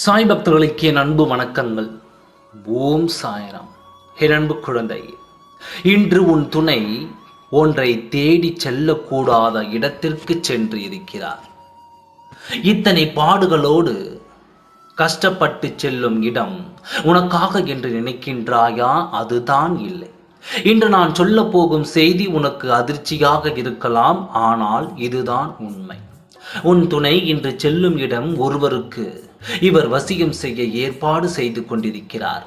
சாய் பக்தர்களுக்கு என் அன்பு வணக்கங்கள். ஓம் சாயராம். என் அன்பு குழந்தை இன்று உன் துணை ஒன்றை தேடி செல்லக்கூடாத இடத்திற்கு சென்று இருக்கிறார் இத்தனை பாடுகளோடு கஷ்டப்பட்டு செல்லும் இடம் உனக்காக என்று நினைக்கின்றாயா? அதுதான் இல்லை. இன்று நான் சொல்ல போகும் செய்தி உனக்கு அதிர்ச்சியாக இருக்கலாம் ஆனால் இதுதான் உண்மை. உன் துணை இன்று செல்லும் இடம் ஒருவருக்கு இவர் வசியம் செய்ய ஏற்பாடு செய்து கொண்டிருக்கிறார்.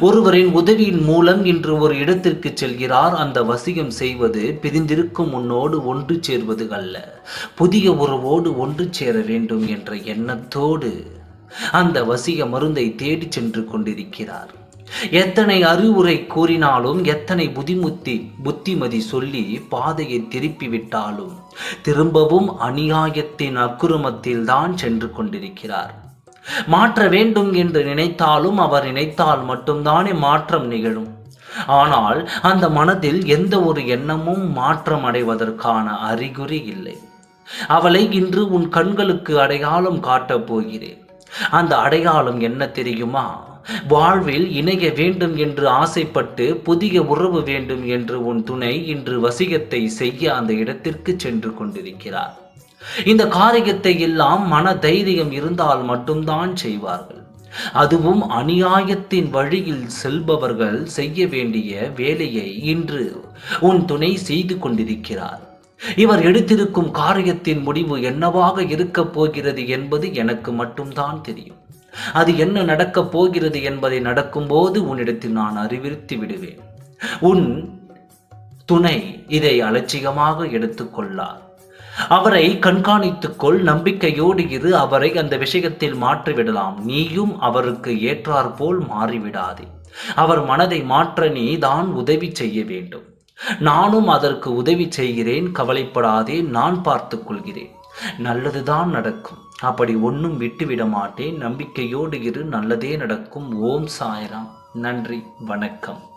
ஒருவரின் உதவியின் மூலம் இன்று ஒரு இடத்திற்கு செல்கிறார். அந்த வசியம் செய்வது பிரிந்திருக்கும் உன்னோடு ஒன்று சேர்வது அல்ல. புதிய உறவோடு ஒன்று சேர வேண்டும் என்ற எண்ணத்தோடு அந்த வசிய மருந்தை தேடி சென்று கொண்டிருக்கிறார். எத்தனை அறிவுரை கூறினாலும் எத்தனை புதிமுத்தி புத்திமதி சொல்லி பாதையை திருப்பி விட்டாலும் திரும்பவும் அநியாயத்தின் அக்குரமத்தில் தான் சென்று கொண்டிருக்கிறார். மாற்ற வேண்டும் என்று நினைத்தாலும் அவர் நினைத்தால் மட்டும்தானே மாற்றம் நிகழும். ஆனால் அந்த மனதில் எந்த ஒரு எண்ணமும் மாற்றம் அடைவதற்கான அறிகுறி இல்லை. அவளை இன்று உன் கண்களுக்கு அடையாளம் காட்டப் போகிறேன். அந்த அடையாளம் என்ன தெரியுமா? வாழ்வில் இணைய வேண்டும் என்று ஆசைப்பட்டு புதிய உறவு வேண்டும் என்று உன் துணை இன்று வசிகத்தை செய்ய அந்த இடத்திற்கு சென்று கொண்டிருக்கிறார். இந்த காரியத்தை எல்லாம் மன தைரியம் இருந்தால் மட்டும்தான் செய்வார்கள். அதுவும் அநியாயத்தின் வழியில் செல்பவர்கள் செய்ய வேண்டிய வேலையை இன்று உன் துணை செய்து கொண்டிருக்கிறார். இவர் எடுத்திருக்கும் காரியத்தின் முடிவு என்னவாக இருக்கப் போகிறது என்பது எனக்கு மட்டும்தான் தெரியும். அது என்ன நடக்கப் போகிறது என்பதை நடக்கும்போது உன்னிடத்தில் நான் அறிவித்து விடுவேன். உன் துணை இதை அலட்சியமாக எடுத்துக்கொள்ளார். அவரை கண்காணித்துக்கொள் நம்பிக்கையோடு இரு அவரை அந்த விஷயத்தில் மாற்றிவிடலாம். நீயும் அவருக்கு ஏற்றாற்போல் மாறிவிடாதே. அவர் மனதை மாற்ற நீ தான் உதவி செய்ய வேண்டும். நானும் அதற்கு உதவி செய்கிறேன் கவலைப்படாதே நான் பார்த்து கொள்கிறேன். நல்லதுதான் நடக்கும். அப்படி ஒன்றும் விட்டுவிட மாட்டேன். நம்பிக்கையோடு இரு நல்லதே நடக்கும். ஓம் சாய்ராம். நன்றி வணக்கம்.